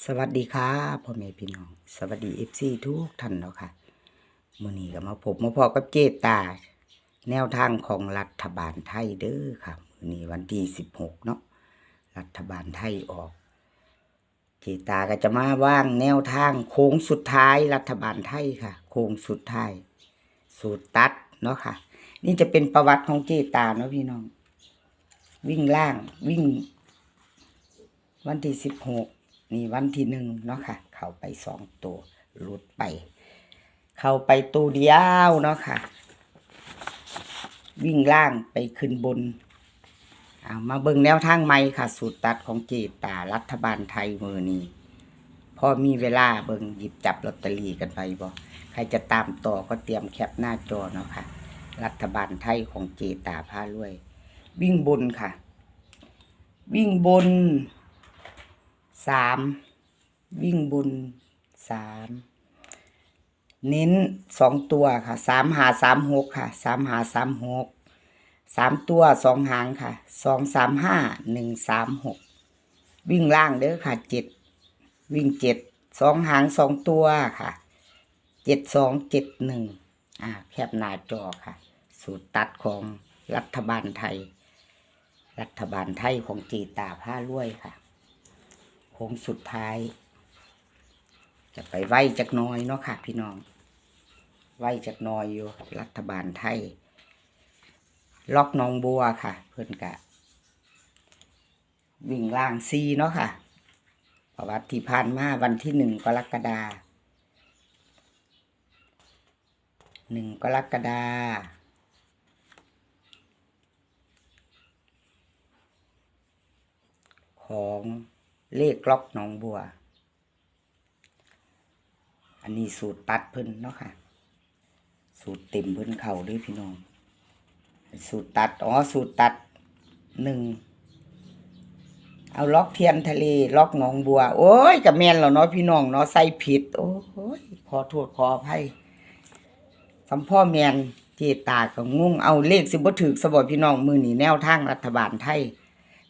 สวัสดีครับพ่อแม่พี่น้อง สวัสดีเอฟซีทุกท่านเนาะค่ะมื่อนี้ก็มาพบมาพอกับเจตา แนวทางของรัฐบาลไทยเด้อค่ะมื่อนี้วันที่สิบหกเนาะรัฐบาลไทยออก เจตาก็จะมาว่างแนวทางโค้งสุดท้ายรัฐบาลไทยค่ะ โค้งสุดท้าย สูตรตัดเนาะค่ะ นี่จะเป็นประวัติของเจตาเนาะพี่น้อง วิ่งล่างวิ่ง วันที่สิบหก นี่วันที่หนึ่งเนาะค่ะ เข้าไปสองตัวหลุดไป เข้าไปตัวเดียวเนาะค่ะ วิ่งล่างไปขึ้นบนเอามาเบิ่งแนวทางใหม่ค่ะ สูตรตัดของเจตารัฐบาลไทยมือนี้พอมีเวลาเบิ่งหยิบจับลอตเตอรี่กันไปบ่ใครจะตามต่อก็เตรียมแคปหน้าจอเนาะค่ะ รัฐบาลไทยของเจตาพารวย วิ่งบนค่ะ วิ่งบน สามวิ่งบนสามเน้นสองตัวค่ะสามหาสามหกค่ะสามหาสามหกสามตัวสองหางค่ะสองสามห้าหนึ่งสามหกวิ่งล่างเด้อค่ะเจ็ดวิ่งเจ็ดสองหางสองตัวค่ะเจ็ดสองเจ็ดหนึ่งอ่าแคบหน้าจอค่ะ สูตรตัดของรัฐบาลไทย รัฐบาลไทยของจีตาผ้ารวยค่ะ ค้งสุดท้าย จะไปไหวจักน้อยเนาะค่ะ พี่น้องไหวจักน้อยอยู่ รัฐบาลไทย ล็อกน้องบัวค่ะ เพื่อนกะ วิ่งล่างซีเนาะค่ะประวัติที่ผ่านมาวันที่หนึ่งกรกฎาหนึ่งกรกฎาของ เลขล็อกหนองบัว อันนี้สูตรตัดเพิ่นเนาะค่ะ สูตรเต็มเพิ่นเข่าด้วยพี่น้อง สูตรตัด อ๋อ สูตรตัดหนึ่ง เอาล็อกเทียนทะเล ล็อกหนองบัว โอ้ยกับแมนแล้วเนาะพี่น้องเนาะใส่ผิด โอ้ยขอโทษขออภัยสำพ่อแมนเจตาก็งงเอาเลขสิบ่ถึกสบพี่น้องมือหนีแนวทางรัฐบาลไทย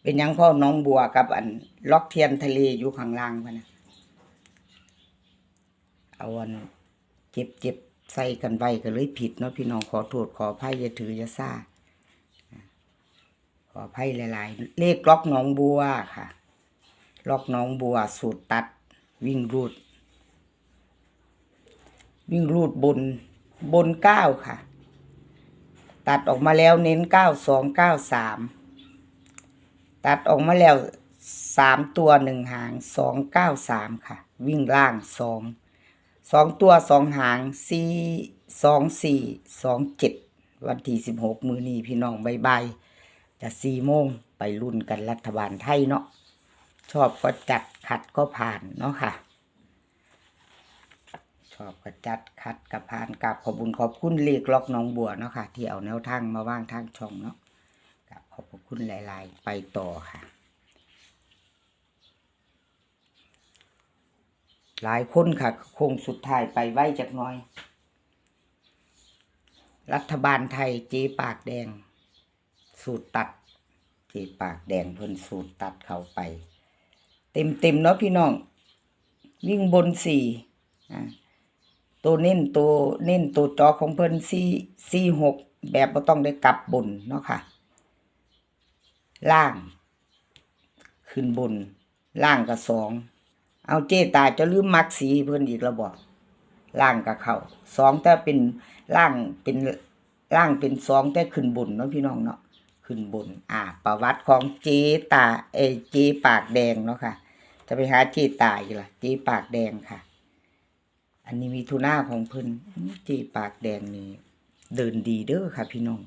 เป็นยังพ่อน้องบัวกับอันล็อกเทียนทะเลอยู่ข้างล่างพะนะเอาอันเจ็บเจ็บใส่กันไว้ก็เลยผิดเนาะพี่น้องขอโทษขอภัยอย่าถืออย่าซ่าขอภัยหลาย ๆ เลขล็อกน้องบัวค่ะ ล็อกน้องบัว สูตรตัด วิ่งรูด วิ่งรูดบนบนเก้าค่ะ ตัดออกมาแล้วเน้นเก้าสองเก้าสาม ตัดออกมาแล้วสามตัวหนึ่งหางสองเก้าสามค่ะ วิ่งล่างสองสองตัวสองหางสี่สองสี่สองเจ็ดวันที่สิบหกมือนี้พี่น้องใบายบจะสี่โมงไปรุ่นกันรัฐบาลไทยเนาะชอบก็จัดขัดก็ผ่านเนาะค่ะ ชอบก็จัดขัดกับผ่านกับขอบุญขอบคุณเลขล็อกน้องบัวเนาะค่ะ ที่เอาแนวทางมาว่างทางช่องเนาะ ขอบคุณหลาย ๆ ไปต่อค่ะ หลายคนค่ะ คงสุดท้ายไปไว้จากหน้อย รัฐบาลไทยเจปากแดง สูตรตัด เจปากแดงเพิ่นสูตรตัดเข้าไป เต็มเต็มๆเนาะพี่น้อง วิ่งบนสี่อ่าตัวเน้นตัวเน้นตัวจอของเพิ่นสี่สี่หกแบบบ่ต้องได้กลับบนเนาะค่ะ ล่าง ขึ้นบน ล่างกับสอง เอาเจตาจะลืมมักสีเพิ่นอีกแล้วบอกล่างกับเขาสองแต่เป็นล่างเป็นล่างเป็นสองแต่ขึ้นบนเนาะพี่น้องเนาะขึ้นบน อ่า ประวัติของเจตาเอเจปากแดงเนาะค่ะ จะไปหาเจตาอีกล่ะเจปากแดงค่ะ อันนี้มีทุน่าของเพิ่นเจปากแดงนี่เดินดีเด้อค่ะ พี่น้อง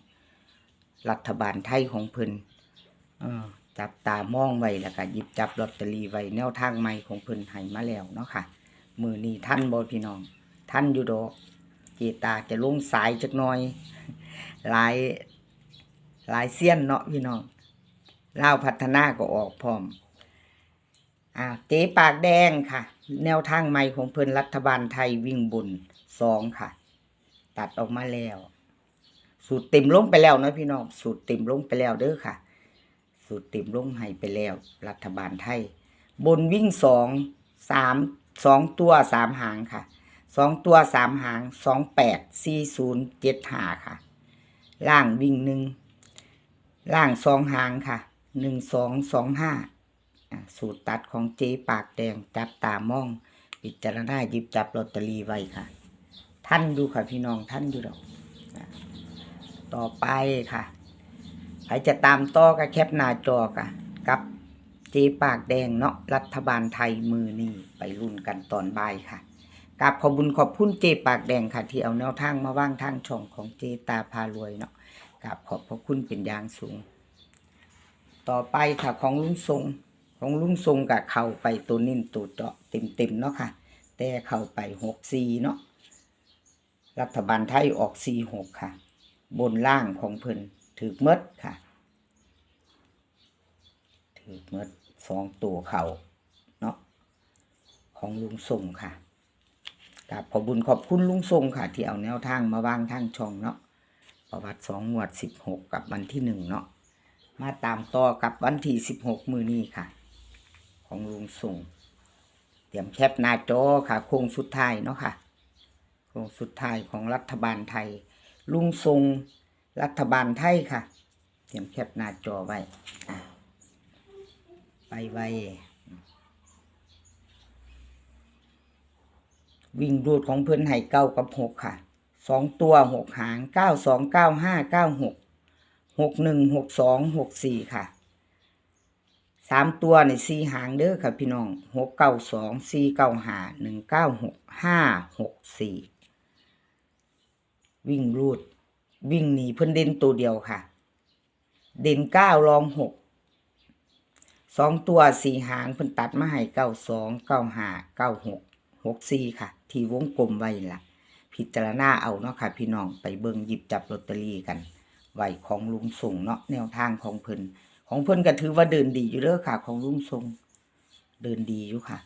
รัฐบาลไทยของเพิ่นเออ จับตามองไว้แล้วก็หยิบจับลอตเตอรี่ไว้แนวทางใหม่ของเพิ่นให้มาแล้วเนาะค่ะ มือนี้ท่านบ่พี่น้อง ท่านอยู่ดอกเจตาจะลงสายจักหน่อยหลายหลายเสี้ยนเนาะพี่น้องเล่าพัฒนาก็ออกพร้อมอ่าเจ๊ปากแดงค่ะ แนวทางใหม่ของเพิ่นรัฐบาลไทยวิ่งบุญสองค่ะ ตัดออกมาแล้ว สูตรเต็มลงไปแล้วเนาะพี่น้อง สูตรเต็มลงไปแล้วเด้อค่ะ สูตรเต็มลงให้ไปแล้ว รัฐบาลไทย บนวิ่งสองสามสองตัวสามหางค่ะสองตัวสามหางสองแปดสี่ศูนย์เจ็ดหาค่ะ ล่างวิ่งหนึ่งล่างสองหางค่ะหนึ่งสองสองห้าสูตรตัดของเจปากแดงจับตามองพิจารณาหยิบจับลอตเตอรี่ไว้ค่ะ ท่านดูค่ะพี่น้องท่านดูดอกต่อไปค่ะ ใครจะตามต่อกับแคปหน้าจอค่ะกับเจปากแดงเนาะรัฐบาลไทยมือนี่ไปรุ่นกันตอนบ่ายค่ะกับขอบุญขอบคุณเจปากแดงค่ะ ที่เอาแนวทางมาว่างทางช่องของเจตาพารวยเนาะกับขอบพระคุณเป็นอย่างสูง ต่อไปค่ะของลุงทรงของลุงทรงกับเข้าไปตัวนิ่นตัวเจาะเต็มๆเนาะค่ะ แต่เข้าไปหกสี่เนาะรัฐบาลไทยออกสี่หกค่ะ บนล่างของเพิ่น ถือเมดค่ะ ถือเมดสองตัวเขาเนาะของลุงทรงค่ะกับขอบบุญขอบคุณลุงทรงค่ะ ที่เอาแนวทางมาวางทางช่องเนาะประวัติสองงวดสิบหกกับวันที่หนึ่งเนาะมาตามต่อกับวันที่สิบหกมือนี้ค่ะ ของลุงทรงเตรียมแคปหน้าจอค่ะ โค้งสุดท้ายเนาะค่ะโค้งสุดท้ายของรัฐบาลไทย ลุงทรง รัฐบาลไทยค่ะ เตรียมแคปหน้าจอไว้ไปไววิ่งรูดของเพื่อนไห่เก้ากับหกค่ะสองตัวหกหางเก้าสองเก้าห้าเก้าหกหกหนึ่งหกสองหกสี่ค่ะสามตัวในสี่หางเด้อค่ะพี่น้องหกเก้าสองสี่เก้าหาหนึ่งเก้าหกห้าหกสี่วิ่งรูด วิ่งหนีเพิ่นเด่นตัวเดียวค่ะ เด่นเก้ารองหกสองตัวสี่หางเพิ่นตัดมาให้เก้าสองเก้าห้าเก้าหกหกสี่ค่ะ ที่วงกลมไว้ละพิจารณาเอาเนาะค่ะ พี่น้องไปเบิ่งหยิบจับลอตเตอรี่กันไหวของลุงส่งเนาะแนวทางของเพิ่นของเพิ่นก็ถือว่าเดินดีอยู่เด้อค่ะ ของลุงทรงเดินดีอยู่ค่ะ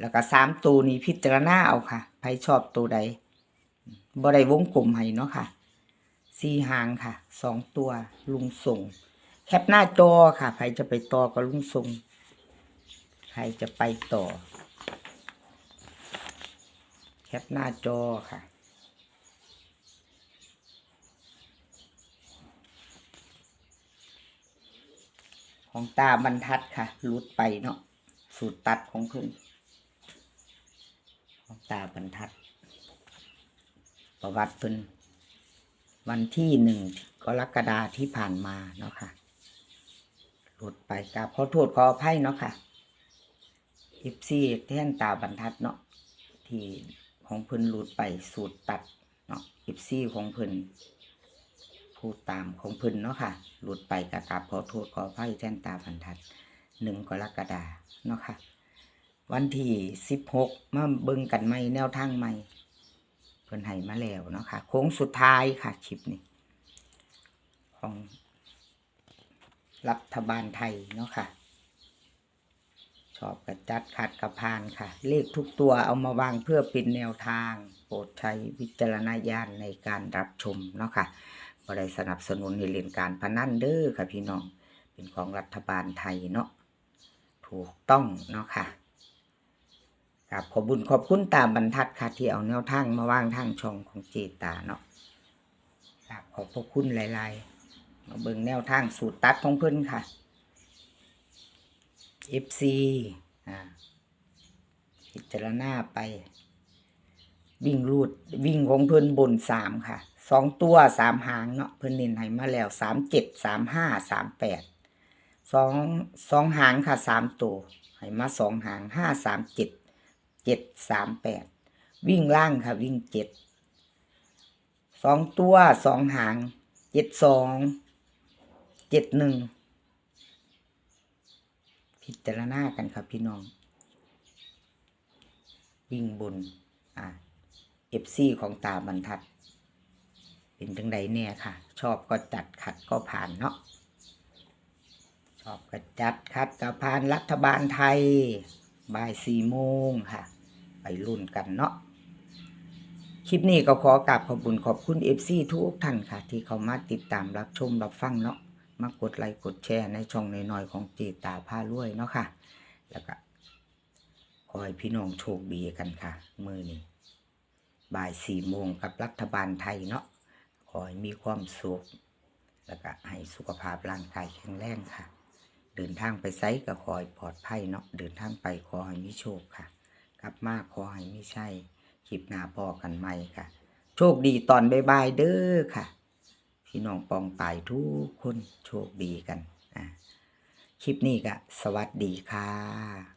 แล้วก็สามตัวนี้พิจารณาเอาค่ะใครชอบตัวใดบ่ได้วงกลมให้เนาะค่ะ สีหางค่ะสองตัวลุงส่ง แคปหน้าจอค่ะใครจะไปต่อกับลุงทรงใครจะไปต่อ แคปหน้าจอค่ะของตาบรรทัดค่ะหลุดไปเนาะสูตรตัดของเพิ่นของตาบรรทัด ประวัติเพิ่น วันที่หนึ่งกรกฎาที่ผ่านมาเนาะค่ะ หลุดไปกราบขอโทษขออภัยเนาะค่ะอิฟซี่แท่นตาบรรทัดเนาะที่ของเพิ่นหลุดไปสูตรตัดเนาะอิฟซี่ของเพิ่นพูดตามของเพิ่นเนาะค่ะ หลุดไปกะกราบขอโทษขออภัยแท่นตาบรรทัดหนึ่งกรกฎาเนาะค่ะ วันที่สิบหกมาเบิ่งกันใหม่แนวทางใหม่ เพิ่นให้มาแล้วเนาะค่ะโค้งสุดท้ายค่ะคลิปนี้ ของรัฐบาลไทยเนาะค่ะชอบกระจัดขัดกระพานค่ะ เลขทุกตัวเอามาวางเพื่อเป็นแนวทาง โปรดใช้วิจารณญาณในการรับชมเนาะค่ะบ่ได้สนับสนุนให้เล่นการพนันเด้อค่ะพี่น้อง เป็นของรัฐบาลไทยเนาะถูกต้องเนาะค่ะ กับขอบุญขอบคุณตามบรรทัดค่ะที่เอาแนวทางมาวางทางช่องของเจตาเนาะกับขอบพระคุณหลายๆมาเบิ่งแนวทางสูตรตัดของเพิ่อนค่ะ FC อ่าพิจารณาไป วิ่งรูดวิ่งของเพิ่อนบนสามค่ะสองตัวสามหางเนาะเพิ่อนเน้นให้มาแล้วสามเจ็ดสามห้าสามแปดสองสองหางค่ะสามตัวให้มาสองหางห้าสามเจ็ด เจ็ดสามแปดวิ่งล่างค่ะ วิ่งเจ็ดสองตัวสองหางเจ็ดสองเจ็ดหนึ่งพิจารณากันครับพี่น้อง วิ่งบนอ่าเอฟซีของตาบรรทัด เป็นจังใดเนี่ยค่ะ ชอบก็จัดขัดก็ผ่านเนาะชอบก็จัดขัดก็ผ่านรัฐบาลไทยบ่ายสี่โมงค่ะ ไปรุ่นกันเนาะคลิปนี้ก็ขอกราบขอบคุณขอบคุณเอฟซีทุกท่านค่ะ ที่เขามาติดตามรับชมรับฟังเนาะมากดไลค์กดแชร์ในช่องน้อยๆของจีตาผ้าลวยเนาะค่ะ แล้วก็ขอให้พี่น้องโชคดีกันค่ะ มือนี้บ่ายสี่โมงกับรัฐบาลไทยเนาะขอให้มีความสุข แล้วก็ให้สุขภาพร่างกายแข็งแรงค่ะ เดินทางไปไซก็ขอให้ปลอดภัยเนาะเดินทางไปขอให้มีโชคค่ะับ มาขอให้ไม่ใช่คลิปหน้าพอกันใหม่ค่ะ โชคดีตอนบ่ายๆเด้อค่ะ พี่น้องปองตายทุกคนโชคดีกันอะคลิปนี้ก็สวัสดีค่ะ